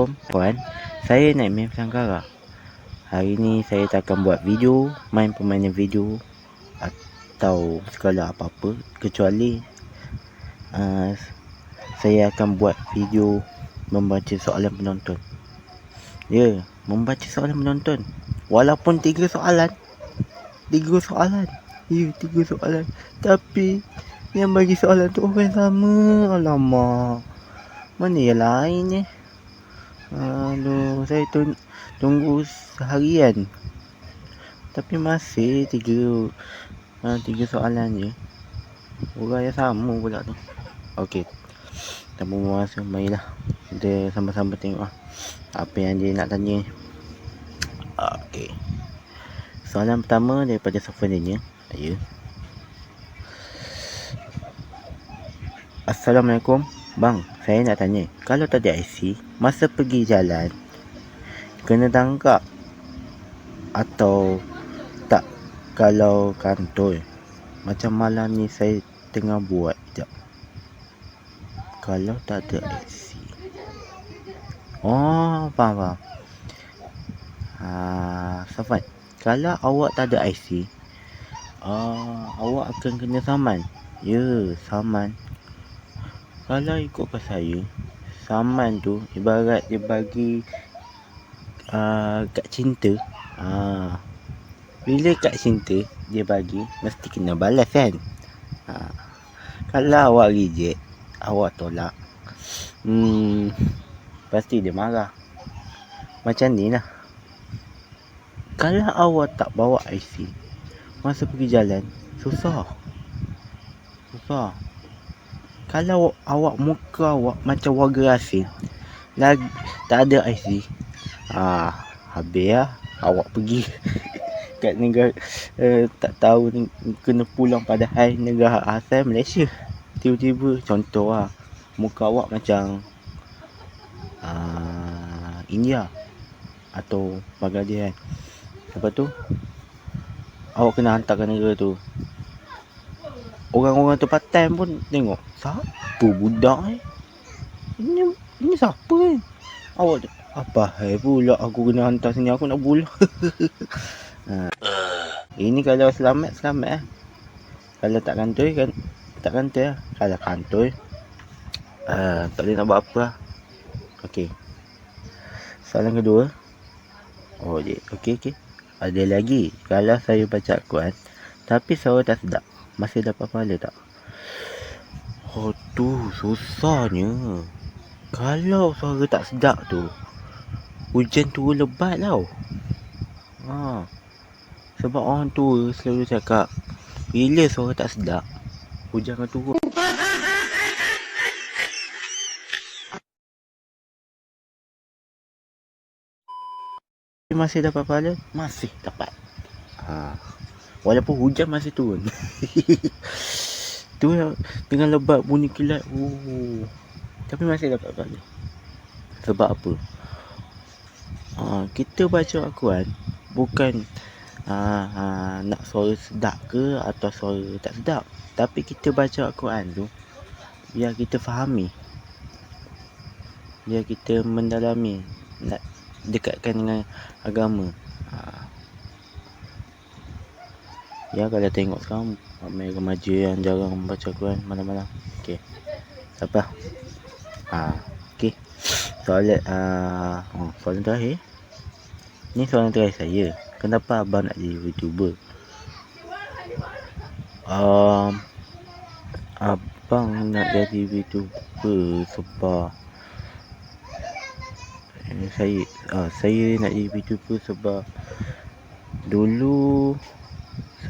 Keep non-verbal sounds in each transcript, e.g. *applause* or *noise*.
Assalamualaikum Puan. Saya main Pelangkara Hari ni saya tak akan buat video Main permainan video Atau segala apa-apa Kecuali uh, Saya akan buat video Membaca soalan penonton. Ya Membaca soalan penonton. Walaupun tiga soalan. Tiga soalan. Ya tiga soalan. Tapi Yang bagi soalan tu orang sama. Alamak. Mana yang lain ni? Aduh, saya tu tunggu seharian. Tapi masih tiga uh, tiga soalan je. Orang yang sama pula tu. Okey. Kita pun masuk marilah. Kita sama-sama tengok lah. Apa yang dia nak tanya. Okey. Soalan pertama daripada Sofania. Ya. Assalamualaikum. Bang, saya nak tanya. Kalau tak ada IC, masa pergi jalan, kena tangkap atau tak kalau kantor? Macam malam ni saya tengah buat. Sekejap. Kalau tak ada IC. Oh, faham, faham. Ah, Safat. Kalau awak tak ada IC, ah, awak akan kena saman. Ya, saman kalau ikutkan saya saman tu ibarat dia bagi uh, kat cinta. Uh, bila kat cinta dia bagi mesti kena balas kan? Uh, kalau awak reject awak tolak hmm, pasti dia marah. Macam ni lah. Kalau awak tak bawa IC masa pergi jalan susah. Susah kalau awak muka awak macam warga asing lagi tak ada IC ah habis lah awak pergi *laughs* kat negara uh, tak tahu ni, kena pulang padahal negara asal Malaysia. Tiba-tiba contoh lah muka awak macam uh, India atau Bangladesh. Kan lepas tu awak kena hantar ke negara tu orang-orang tu time pun tengok siapa budak ni? Ini ini siapa ni? Awak apa hai pula aku kena hantar sini aku nak pula *laughs* ha. ini kalau selamat selamat eh. kalau tak kantoi kan tak kantoi lah kalau kantoi uh, tak boleh nak buat apa lah ok soalan kedua. Oh je ok ok ada lagi. Kalau saya baca Quran tapi suara tak sedap masih dapat pahala tak? Oh tu susahnya. Kalau suara tak sedap tu. Hujan tu lebat tau. Ha. Sebab orang tua selalu cakap. Bila suara tak sedap. Hujan akan turun. Masih dapat pahala? Masih dapat. Ha. Walaupun hujan masih turun. *laughs* Tu Dengan lebat bunyi kilat oh. Tapi masih dapat pahala Sebab apa? Ha, Kita baca Al-Quran Bukan ha, ha, Nak suara sedap ke Atau suara tak sedap. Tapi kita baca Al-Quran tu Biar kita fahami. Biar kita mendalami Nak dekatkan dengan agama. Ha, Ya kalau tengok sekarang Ramai remaja yang jarang membaca Quran malam-malam. Okay Siapa? Ha, okay Soalan uh, oh, Soalan terakhir. Ni soalan terakhir saya. Kenapa abang nak jadi YouTuber? Um, abang nak jadi YouTuber sebab eh, saya uh, saya nak jadi YouTuber sebab dulu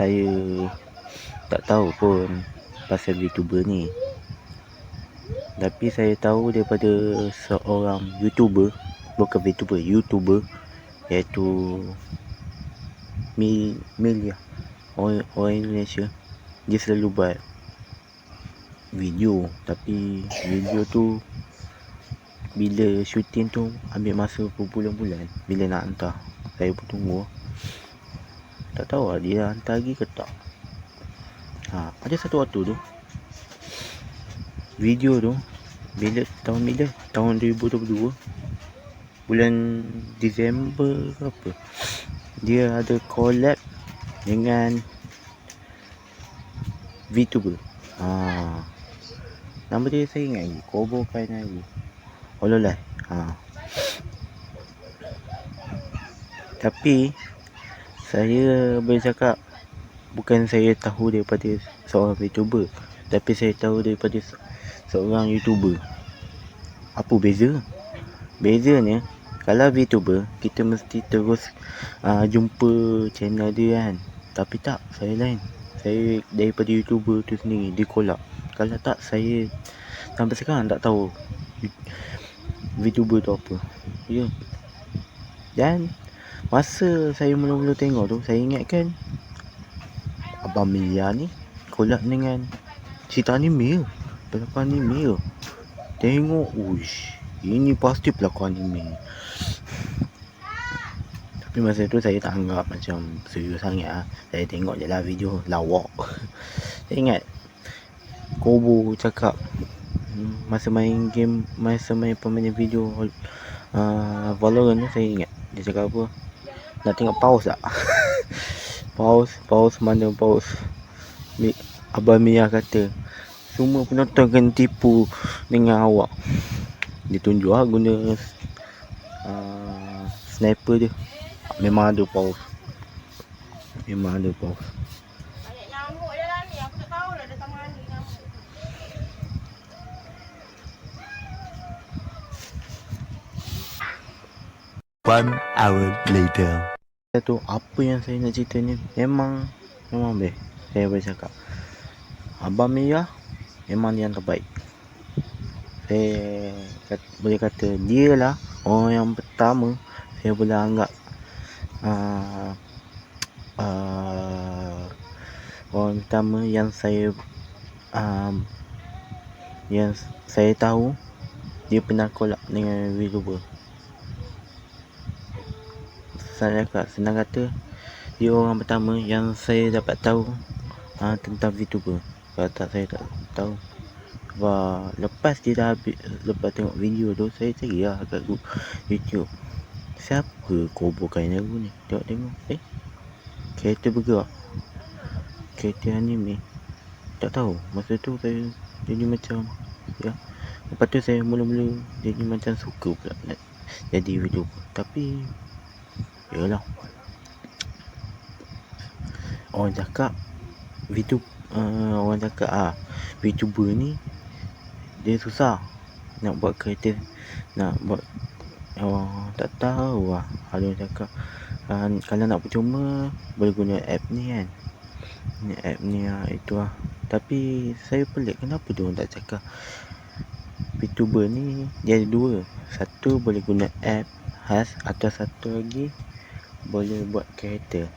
saya tak tahu pun pasal YouTuber ni. Tapi saya tahu daripada seorang YouTuber, bukan YouTuber, YouTuber iaitu Mil Milia orang, orang Indonesia. Dia selalu buat video tapi video tu bila shooting tu ambil masa berbulan-bulan bila nak hantar saya pun tunggu tak tahu lah dia hantar lagi ke tak. Ha, Ada satu waktu tu Video tu Bila tahun bila? Tahun 2022 bulan Disember ke apa. Dia ada collab dengan VTuber. Ha. nama dia saya ingat lagi Kobo Kainari Hololive ha. tapi saya boleh cakap bukan saya tahu daripada seorang VTuber tapi saya tahu daripada se- seorang YouTuber. Apa beza? Bezanya kalau VTuber kita mesti terus uh, jumpa channel dia kan. Tapi tak saya lain. Saya daripada YouTuber tu sendiri dia collab kalau tak saya sampai sekarang tak tahu VTuber tu apa. Ya. Dan masa saya mula-mula tengok tu saya ingatkan Abang Mia ni collab dengan cerita anime ke? Pelakon anime ke? Tengok uish ini pasti pelakon anime. Tapi masa tu saya tak anggap macam serius sangat lah. saya tengok je lah video lawak. *laughs* Saya ingat Kobo cakap hmm, masa main game masa main permainan video uh, Valorant tu saya ingat. Dia cakap apa nak tengok pause tak? *laughs* Pause pause mana pause Mi, Abang Mia kata semua penonton kena tipu dengan awak. Dia tunjuk lah guna uh, sniper dia. Memang ada pause memang ada pause Banyak nyamuk dalam ni. Aku tak tahu lah datang mana nyamuk. One hour later. Saya tu apa yang saya nak cerita ni memang memang best saya boleh cakap. Abang Mia memang dia yang terbaik. Saya kat, boleh kata dia lah orang yang pertama saya boleh anggap uh, uh, orang pertama yang saya um, yang saya tahu dia pernah collab dengan VTuber saya cakap senang kata. Dia orang pertama yang saya dapat tahu uh, tentang VTuber. Kalau tak saya tak tahu. Wah, lepas dia dah habis lepas tengok video tu saya cari lah kat YouTube. Siapa Kobo Kainaru ni? Tengok tengok. Eh kereta bergerak. Kereta anime tak tahu. Masa tu saya jadi macam ya. Lepas tu saya mula-mula jadi macam suka pula nak jadi VTuber. Tapi Yalah Orang cakap VTuber uh, Orang cakap ah VTuber ni Dia susah Nak buat kereta Nak buat Oh tak tahu lah Ada orang cakap uh, Kalau nak percuma Boleh guna app ni kan. Ni app ni lah Itu lah Tapi Saya pelik Kenapa dia orang tak cakap? VTuber ni Dia ada dua. Satu boleh guna app Khas Atau satu lagi boleh buat kereta.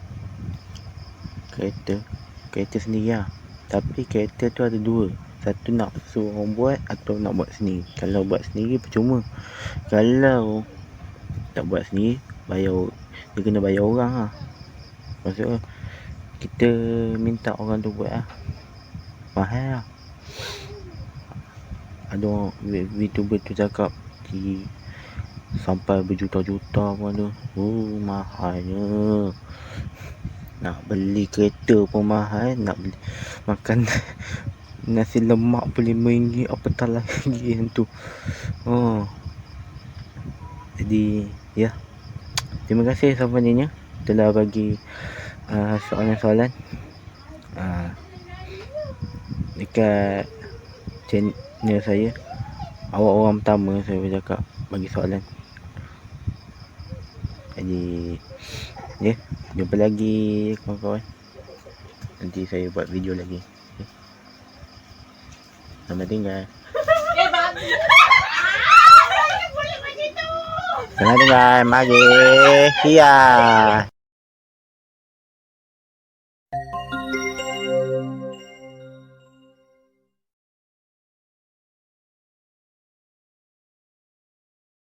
Kereta. Kereta sendiri lah. Tapi kereta tu ada dua. Satu nak suruh orang buat atau nak buat sendiri. Kalau buat sendiri percuma. Kalau tak buat sendiri bayar dia kena bayar orang lah. Maksudnya kita minta orang tu buat lah. Mahal lah. Ada orang VTuber tu cakap di sampai berjuta-juta pun ada oh mahalnya nak beli kereta pun mahal. Nak beli makan *laughs* nasi lemak pun RM5 apatah lagi *laughs* yang tu. Oh. Jadi ya. Terima kasih sebenarnya telah bagi uh, soalan-soalan. Uh, dekat channel saya awak orang pertama saya boleh cakap bagi soalan jadi ya jumpa lagi kawan-kawan. Nanti saya buat video lagi okay. selamat tinggal. Tu. selamat tinggal. Mari. Hiya